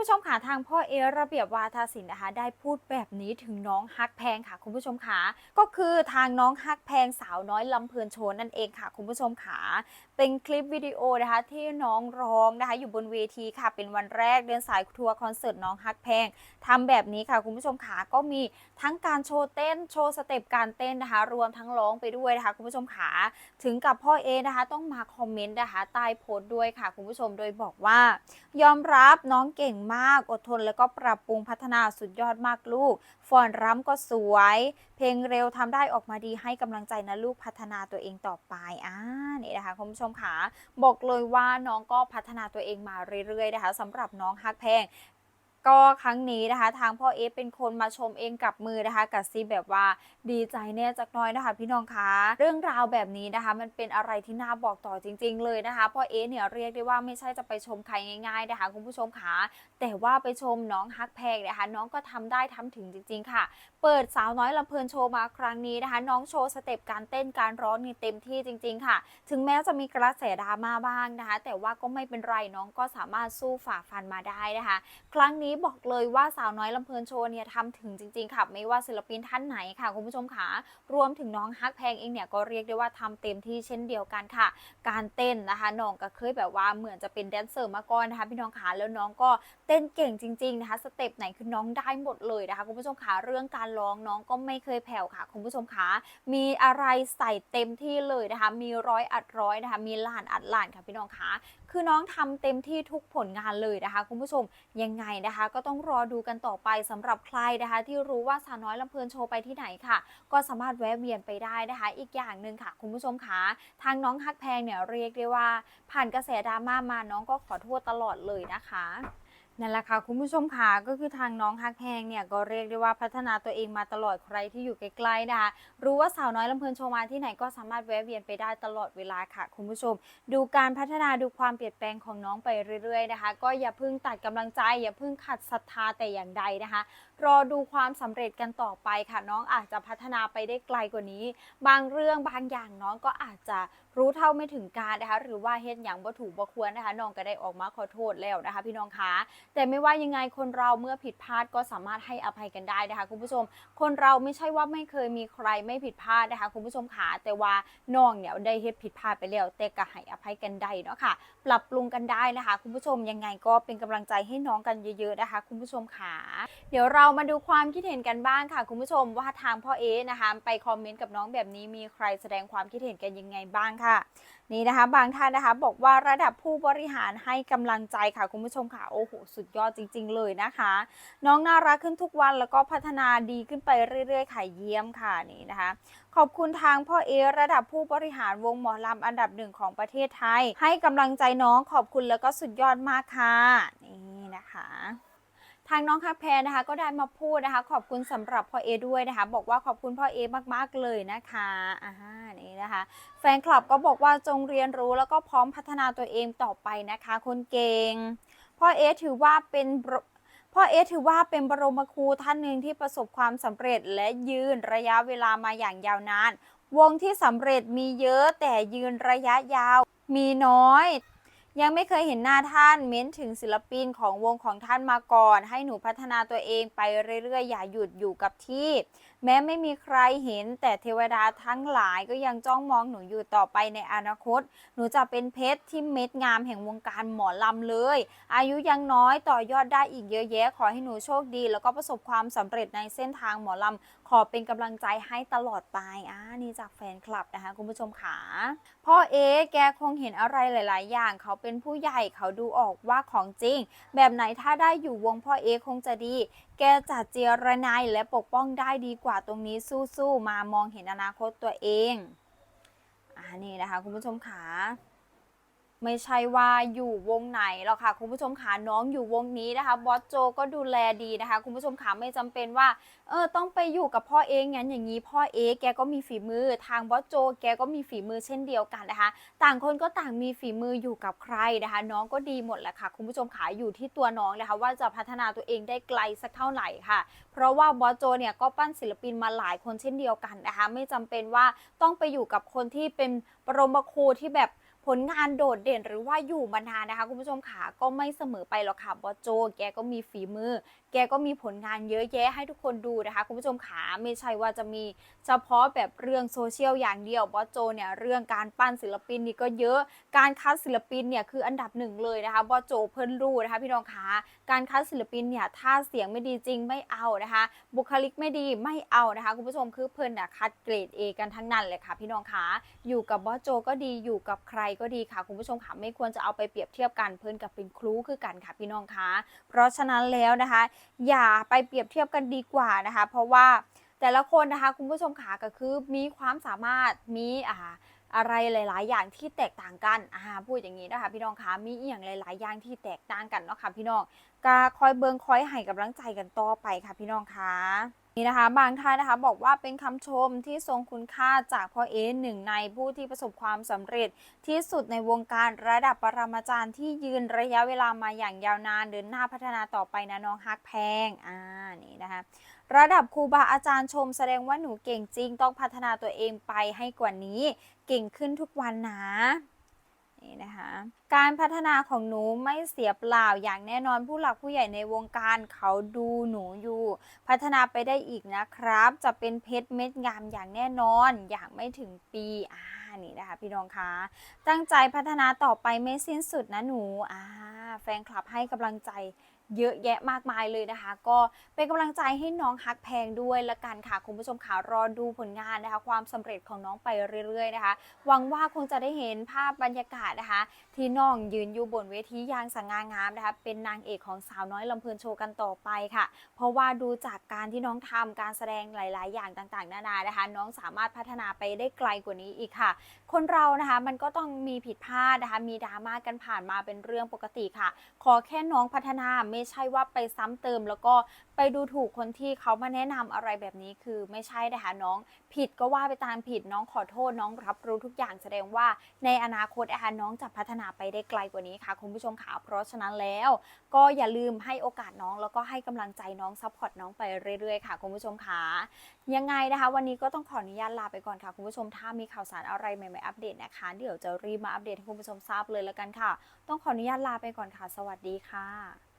ผู้ชมค่ะทางพ่อเอระเบียบวาทศิลป์นะคะ ได้พูดแบบนี้ถึงน้องฮักแพงค่ะ คุณผู้ชมค่ะก็คือทางน้องฮักแพงสาวน้อยลำเพลินโชนนั่นเองค่ะ คุณผู้ชมค่ะ เป็นคลิปวิดีโอนะคะที่น้องร้องนะคะอยู่บนเวทีค่ะ เป็นวันแรกเดินสายทัวร์คอนเสิร์ตน้องฮักแพงทำแบบนี้ค่ะคุณผู้ชมค่ะก็มีทั้งการโชว์เต้นโชว์สเต็ปการเต้นนะคะ รวมทั้งร้องไปด้วยนะคะคุณผู้ชมค่ะถึงกับพ่อเอนะคะ ต้องมาคอมเมนต์นะคะใต้โพสต์ด้วยค่ะคุณผู้ชมโดยบอกว่า ยอมรับน้องเก่งมากอดทน แล้วก็ปรับปรุงพัฒนาสุดยอดมากลูกฟอนรำก็สวย เพลงเร็วทำได้ออกมาดีให้กำลังใจนะลูกพัฒนาตัวเองต่อไปอ่านี่นะคะคุณผู้ชมค่ะบอกเลยว่าน้องก็พัฒนาตัวเองมาเรื่อยๆนะคะสำหรับน้องฮักแพง ก็ครั้งนี้นะคะ ทางพ่อเอฟเป็นคนมาชมเองกับมือนะคะกับซีแบบว่าดีใจแน่จักน้อยนะคะ พี่น้องคะเรื่องราวแบบนี้นะคะ มันเป็นอะไรที่น่าบอกต่อจริง ๆ เลยนะคะพ่อเอเนี่ยเรียกได้ว่าไม่ใช่จะไปชมใครง่ายๆนะคะคุณผู้ชมคะแต่ว่าไปชมน้องฮักแพงนะคะ น้องก็ทำได้ทำถึงจริง ๆ ค่ะ เปิดสาวน้อยลำเพลินโชว์มาครั้งนี้นะคะ น้องโชว์สเต็ปการเต้นการร้องนี่เต็มที่จริง ๆ ค่ะ ถึงแม้จะมีกระแสดราม่าบ้างนะคะ แต่ว่าก็ไม่เป็นไรน้องก็สามารถสู้ฝ่าฟันมาได้นะคะ ครั้งนี้บอกเลยว่าสาวน้อยลำเพลินโชว์เนี่ยทำถึงจริงๆค่ะไม่ว่าศิลปินท่านไหนค่ะคุณผู้ชมค่ะรวมถึงน้องฮักแพงเองเนี่ยก็เรียกได้ว่าทำเต็มที่เช่นเดียวกันค่ะ การเต้นนะคะน้องก็เคยแบบว่าเหมือนจะเป็นแดนเซอร์มาก่อนนะคะพี่น้องขาแล้วน้องก็เต้นเก่งจริงๆนะคะสเต็ปไหนคือน้องได้หมดเลยนะคะคุณผู้ชมขาเรื่องการร้องน้องก็ไม่เคยแผ่วค่ะคุณผู้ชมขามีอะไรใส่เต็มที่เลยนะคะมีร้อยอัดร้อยนะคะมีล้านอัดล้านค่ะพี่น้องขา คือน้องทำเต็มที่ทุกผลงานเลยนะคะ คุณผู้ชมยังไงนะคะ ก็ต้องรอดูกันต่อไปสำหรับใครนะคะ ที่รู้ว่าสาวน้อยลำเพลินโชว์ไปที่ไหนค่ะ ก็สามารถแวะเวียนไปได้นะคะ อีกอย่างหนึ่งค่ะ คุณผู้ชมคะทางน้องฮักแพงเนี่ยเรียกได้ว่า ผ่านกระแสดราม่ามาน้องก็ขอโทษตลอดเลยนะคะ นั่นแหละค่ะคุณผู้ชมค่ะก็คือทางน้องฮักแพงเนี่ยก็เรียกได้ว่าพัฒนาตัวเองมาตลอดใครที่อยู่ใกล้ๆนะคะรู้ว่าสาวน้อยลำเพลินโชว์มาที่ไหนก็สามารถแวะเวียนไปได้ตลอดเวลาค่ะ คุณผู้ชม ดูการพัฒนาดูความเปลี่ยนแปลงของน้องไปเรื่อยๆนะคะ ก็อย่าเพิ่งตัดกำลังใจ อย่าเพิ่งขัดศรัทธาแต่อย่างใดนะคะ รอดูความสำเร็จกันต่อไปค่ะ น้องอาจจะพัฒนาไปได้ไกลกว่านี้ บางเรื่องบางอย่างน้องก็อาจจะรู้เท่าไม่ถึงการนะคะ หรือว่าเฮ็ดอย่างบ่ถูกบ่ควรนะคะน้องก็ได้ออกมาขอโทษแล้วนะคะ พี่น้องคะแต่ไม่ว่ายังไงคนเราเมื่อผิดพลาดก็สามารถให้อภัยกันได้นะคะคุณผู้ชม คนเราไม่ใช่ว่าไม่เคยมีใครไม่ผิดพลาดนะคะคุณผู้ชมขาแต่ว่าน้องเนี่ยได้เฮ็ดผิดพลาดไปแล้วแต่ก็ให้อภัยกันได้เนาะค่ะ ปรับปรุงกันได้นะคะ คุณผู้ชมยังไงก็เป็นกำลังใจให้น้องกันเยอะ ๆนะคะ คุณผู้ชมค่ะเดี๋ยวเรามาดูความคิดเห็นกันบ้างค่ะ คุณผู้ชมว่าทางพ่อเอนะคะ ไปคอมเมนต์กับน้องแบบนี้มีใครแสดงความคิดเห็นกันยังไงบ้างค่ะ นี่นะคะ บางท่านนะคะบอกว่าระดับผู้บริหารให้กำลังใจค่ะ คุณผู้ชมค่ะโอ้โหสุดยอดจริง ๆ เลยนะคะ น้องน่ารักขึ้นทุกวันแล้วก็พัฒนาดีขึ้นไปเรื่อยๆค่ะเยี่ยมค่ะนี่นะคะ ขอบคุณทางพ่อเอระดับผู้บริหารวงหมอลำอันดับหนึ่งของประเทศไทย ให้กำลังใจน้องขอบคุณแล้วก็สุดยอดมากค่ะนี่นะคะ ทางน้องคักแพรนะคะก็ได้มาพูดนะคะ ขอบคุณสำหรับพ่อเอด้วยนะคะ บอกว่าขอบคุณพ่อเอมากๆเลยนะคะอ่านี่นะคะ แฟนคลับก็บอกว่าจงเรียนรู้แล้วก็พร้อมพัฒนาตัวเองต่อไปนะคะ คนเก่งพ่อเอถือว่าเป็นพ่อเอถือว่าเป็นบรมครูท่านหนึ่งที่ประสบความสำเร็จและยืนระยะเวลามาอย่างยาวนาน วงที่สำเร็จมีเยอะแต่ยืนระยะยาวมีน้อย ยังไม่เคยเห็นหน้าท่านเม้นถึงศิลปินของวงของท่านมาก่อน ให้หนูพัฒนาตัวเองไปเรื่อยๆ อย่าหยุดอยู่กับที่แม้ไม่มีใครเห็น แต่เทวดาทั้งหลายก็ยังจ้องมองหนูอยู่ต่อไปในอนาคต หนูจะเป็นเพชรที่เม็ดงามแห่งวงการหมอลำเลย อายุยังน้อยต่อยอดได้อีกเยอะแยะ ขอให้หนูโชคดี แล้วก็ประสบความสำเร็จในเส้นทางหมอลำขอเป็นกำลังใจให้ตลอดไปอ่านี่จากแฟนคลับนะคะคุณผู้ชมขาพ่อเอ๊แกคงเห็นอะไรหลาย ๆ อย่าง เขาเป็นผู้ใหญ่เขาดูออกว่าของจริง แบบไหนถ้าได้อยู่วงพ่อเอ๊คงจะดี แกจัดเจรนายและปกป้องได้ดีกว่าตรงนี้สู้ๆมามองเห็นอนาคตตัวเอง อ่านี่นะคะ คุณผู้ชมขา ไม่ใช่ว่าอยู่วงไหนหรอกค่ะ คุณผู้ชมขาน้องอยู่วงนี้นะคะบอสโจก็ดูแลดีนะคะ คุณผู้ชมขาไม่จำเป็นว่าเออต้องไปอยู่กับพ่อเองงั้นอย่างนี้พ่อเอแกก็มีฝีมือ ทางบอสโจ แกก็มีฝีมือเช่นเดียวกันนะคะ ต่างคนก็ต่างมีฝีมืออยู่กับใครนะคะ น้องก็ดีหมดแหละค่ะ คุณผู้ชมขาอยู่ที่ตัวน้องนะคะว่าจะพัฒนาตัวเองได้ไกลสักเท่าไหร่ค่ะ เพราะว่าบอสโจเนี่ยก็ปั้นศิลปินมาหลายคนเช่นเดียวกันนะคะ ไม่จำเป็นว่าต้องไปอยู่กับคนที่เป็นปรมาครูที่แบบ ผลงานโดดเด่นหรือว่าอยู่มานานนะคะ คุณผู้ชมขาก็ไม่เสมอไปหรอกค่ะบอสโจ แกก็มีฝีมือ แกก็มีผลงานเยอะแยะให้ทุกคนดูนะคะ คุณผู้ชมขาไม่ใช่ว่าจะมีเฉพาะแบบเรื่องโซเชียลอย่างเดียวบอสโจเนี่ยเรื่องการปั้นศิลปินนี่ก็เยอะการคัดศิลปินเนี่ยคืออันดับหนึ่งเลยนะคะบอสโจเพิ่นรู้นะคะพี่น้องขาการคัดศิลปินเนี่ยถ้าเสียงไม่ดีจริงไม่เอานะคะ บุคลิกไม่ดีไม่เอานะคะ คุณผู้ชมคือเพิ่นน่ะคัดเกรด A กันทั้งนั้นเลยค่ะพี่น้องขาอยู่กับบอสโจก็ดีอยู่กับใครก็ดีค่ะคุณผู้ชมค่ะไม่ควรจะเอาไปเปรียบเทียบกันเพิ่อนกับเป็นครูคือกันค่ะพี่น้องคะเพราะฉะนั้นแล้วนะคะ อย่าไปเปรียบเทียบกันดีกว่านะคะ เพราะว่าแต่ละคนนะคะคุณผู้ชมขาก็คือมีความสามารถมีอ่าอะไรหลาย ๆ อย่างที่แตกต่างกันอ่าพูดอย่างนี้นะคะ พี่น้องคะมีอย่างหลาย ๆ อย่างที่แตกต่างกันเนาะค่ะพี่น้องก็คอยเบิงคอยให้กำลังใจกันต่อไปค่ะพี่น้องคะ นี่นะคะ บางท่านนะคะบอกว่าเป็นคำชมที่ทรงคุณค่าจากพ่อเอหนึ่งในผู้ที่ประสบความสำเร็จที่สุดในวงการระดับปรมาจารย์ที่ยืนระยะเวลามาอย่างยาวนานเดินหน้าพัฒนาต่อไปนะน้องฮักแพงอ่านี่นะคะระดับครูบาอาจารย์ชมแสดงว่าหนูเก่งจริงต้องพัฒนาตัวเองไปให้กว่านี้ เก่งขึ้นทุกวันนะ นี่นะคะการพัฒนาของหนูไม่เสียเปล่าอย่างแน่นอนผู้หลักผู้ใหญ่ในวงการเขาดูหนูอยู่ พัฒนาไปได้อีกนะครับ จะเป็นเพชรเม็ดงามอย่างแน่นอนอย่างไม่ถึงปีอ่านี่นะคะพี่น้องคะตั้งใจพัฒนาต่อไปไม่สิ้นสุดนะหนูอ่าแฟนคลับให้กำลังใจ เยอะแยะมากมายเลยนะคะ ก็เป็นกำลังใจให้น้องฮักแพงด้วยละกันค่ะคุณผู้ชมค่ะรอดูผลงานนะคะ ความสำเร็จของน้องไปเรื่อยๆนะคะ หวังว่าคงจะได้เห็นภาพบรรยากาศนะคะ ที่น้องยืนอยู่บนเวทีอย่างสง่างามนะคะ เป็นนางเอกของสาวน้อยลำเพลินโชว์กันต่อไปค่ะ เพราะว่าดูจากการที่น้องทำการแสดงหลาย ๆ อย่างต่างๆ นานานะคะ น้องสามารถพัฒนาไปได้ไกลกว่านี้อีกค่ะ คนเรานะคะมันก็ต้องมีผิดพลาดนะคะ มีดราม่ากันผ่านมาเป็นเรื่องปกติค่ะ ขอแค่น้องพัฒนาไม่ม่ใช่ว่าไปซ้ำเติม แล้วก็ไปดูถูกคนที่เขามาแนะนำอะไรแบบนี้คือไม่ใช่นะคะน้อง ผิดก็ว่าไปตามผิดน้องขอโทษน้องรับรู้ทุกอย่างแสดงว่า ในอนาคตนะคะน้องจะพัฒนาไปได้ไกลกว่านี้ค่ะ คุณผู้ชมค่ะเพราะฉะนั้นแล้ว ก็อย่าลืมให้โอกาสน้องแล้วก็ให้กำลังใจน้องซัพพอร์ตน้องไปเรื่อยๆค่ะคุณผู้ชมค่ะยังไงนะคะ วันนี้ก็ต้องขออนุญาตลาไปก่อนค่ะคุณผู้ชมถ้ามีข่าวสารอะไรใหม่ๆอัปเดตนะคะ เดี๋ยวจะรีบมาอัปเดตให้คุณผู้ชมทราบเลยแล้วกันค่ะ ต้องขออนุญาตลาไปก่อนค่ะ สวัสดีค่ะ